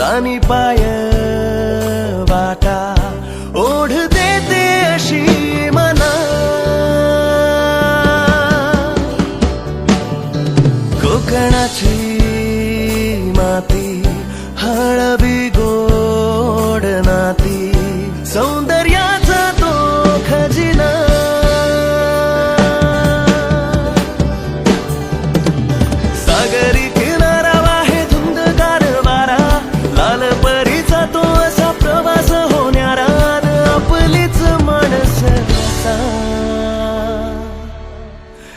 रानी पाय बाटा ओढ देते अशी मना कोकणाची माती हळवी गोड नाती सौंदर्य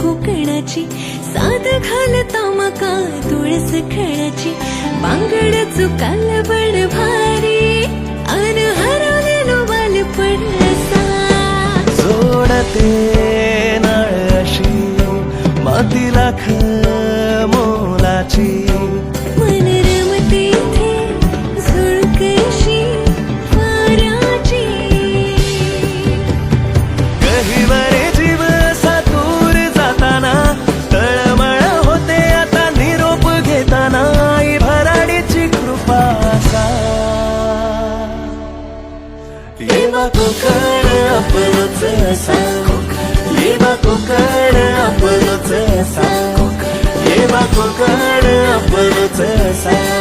कोकणाची साध घालता मका तुळस खेळाची बांगड चुकाल बड भारी अन हरवलेलो बाल पडसा जोडते अशी मातीला ख मोलाची कोकण आपलच असा हे बा कोकण आपलच